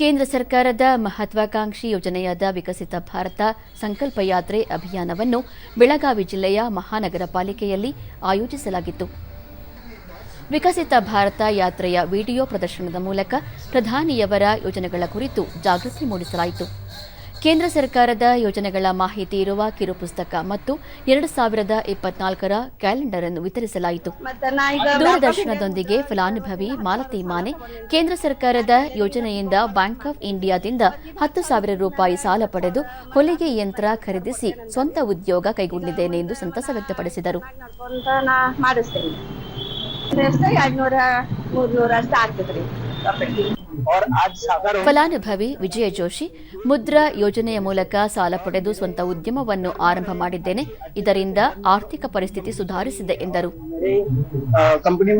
ಕೇಂದ್ರ ಸರ್ಕಾರದ ಮಹತ್ವಾಕಾಂಕ್ಷಿ ಯೋಜನೆಯಾದ ವಿಕಸಿತ ಭಾರತ ಸಂಕಲ್ಪ ಯಾತ್ರೆ ಅಭಿಯಾನವನ್ನು ಬೆಳಗಾವಿ ಜಿಲ್ಲೆಯ ಮಹಾನಗರ ಪಾಲಿಕೆಯಲ್ಲಿ ಆಯೋಜಿಸಲಾಗಿತ್ತು. ವಿಕಸಿತ ಭಾರತ ಯಾತ್ರೆಯ ವಿಡಿಯೋ ಪ್ರದರ್ಶನದ ಮೂಲಕ ಪ್ರಧಾನಿಯವರ ಯೋಜನೆಗಳ ಕುರಿತು ಜಾಗೃತಿ ಮೂಡಿಸಲಾಯಿತು. ಕೇಂದ್ರ ಸರ್ಕಾರದ ಯೋಜನೆಗಳ ಮಾಹಿತಿ ಇರುವ ಕಿರುಪುಸ್ತಕ ಮತ್ತು ಎರಡು ಸಾವಿರದ ಇಪ್ಪತ್ನಾಲ್ಕರ ಕ್ಯಾಲೆಂಡರ್ ಅನ್ನು ವಿತರಿಸಲಾಯಿತು. ದೂರದರ್ಶನದೊಂದಿಗೆ ಫಲಾನುಭವಿ ಮಾಲತಿ ಮಾನೆ ಕೇಂದ್ರ ಸರ್ಕಾರದ ಯೋಜನೆಯಿಂದ ಬ್ಯಾಂಕ್ ಆಫ್ ಇಂಡಿಯಾದಿಂದ ಹತ್ತು ಸಾವಿರ ರೂಪಾಯಿ ಸಾಲ ಪಡೆದು ಹೊಲಿಗೆ ಯಂತ್ರ ಖರೀದಿಸಿ ಸ್ವಂತ ಉದ್ಯೋಗ ಕೈಗೊಂಡಿದ್ದೇನೆ ಎಂದು ಸಂತಸ ವ್ಯಕ್ತಪಡಿಸಿದರು. ಮೂರ್ನೂರ ಅಷ್ಟು ಆಗ್ತದ್ರಿ ಫಲಾನುಭವಿ ವಿಜಯ ಜೋಶಿ ಮುದ್ರಾ ಯೋಜನೆಯ ಮೂಲಕ ಸಾಲ ಪಡೆದು ಸ್ವಂತ ಉದ್ಯಮವನ್ನು ಆರಂಭ ಮಾಡಿದ್ದೇನೆ. ಇದರಿಂದ ಆರ್ಥಿಕ ಪರಿಸ್ಥಿತಿ ಸುಧಾರಿಸಿದೆ ಎಂದರು. ಕಂಪನಿ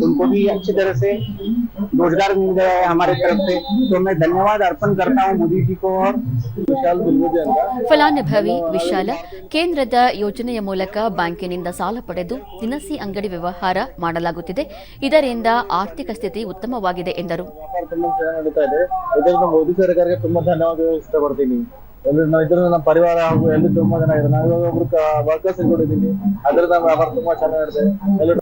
कंपनी में दो दो से चार लोग काम करते हैं उनका भी अ, वो हमने ये कर दिया है उनको भी अच्छी तरह से रोजगार मिल गया है हमारे तरफ से तो मैं धन्यवाद अर्पण करता हूँ मोदी जी को और विशाल दुर्गोजी ಅಂತ ಫಲಾನುಭವಿ ವಿಶಾಲ ಕೇಂದ್ರದ ಯೋಜನೆಯ ಮೂಲಕ ಬ್ಯಾಂಕಿನಿಂದ ಸಾಲ ಪಡೆದು ದಿನಸಿ ಅಂಗಡಿ ವ್ಯವಹಾರ ಮಾಡಲಾಗುತ್ತಿದೆ ಇದರಿಂದ ಆರ್ಥಿಕ ಸ್ಥಿತಿ ಉತ್ತಮವಾಗಿದೆ ಎಂದರು ವ್ಯಾಪಾರ ತುಂಬಾ ಚೆನ್ನಾಗಿ ನಡೀತಾ ಇದೆ ಇದರಿಂದ ಮೋದಿ ಸರ್ಕಾರಕ್ಕೆ ತುಂಬಾ ಧನ್ಯವಾದ ಇಷ್ಟಪಡ್ತೀನಿ ಎಲ್ಲ ನಾವು ಇದರಿಂದ ನಮ್ಮ ಪರಿವಾರ ಹಾಗೂ ಎಲ್ಲ ತುಂಬಾ ಜನ ಇದೆ ನಾವು ಇವಾಗ ಒಬ್ರು ವರ್ಕರ್ಸ್ ಇಟ್ಕೊಂಡಿದ್ದೀನಿ ಅದರಿಂದ ನಮ್ಮ ವ್ಯಾಪಾರ ತುಂಬಾ ಚೆನ್ನಾಗಿ ನಡೀತಾ ಇದೆ ಎಲ್ಲ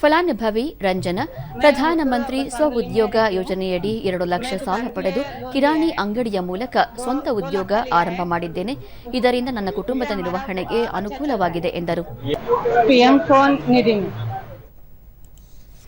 ಫಲಾನುಭವಿ ರಂಜನ, ಪ್ರಧಾನಮಂತ್ರಿ ಸ್ವಉದ್ಯೋಗ ಯೋಜನೆಯಡಿ ಎರಡು ಲಕ್ಷ ಸಾಲ ಪಡೆದು ಕಿರಾಣಿ ಅಂಗಡಿಯ ಮೂಲಕ ಸ್ವಂತ ಉದ್ಯೋಗ ಆರಂಭ ಮಾಡಿದ್ದೇನೆ. ಇದರಿಂದ ನನ್ನ ಕುಟುಂಬದ ನಿರ್ವಹಣೆಗೆ ಅನುಕೂಲವಾಗಿದೆ ಎಂದರು.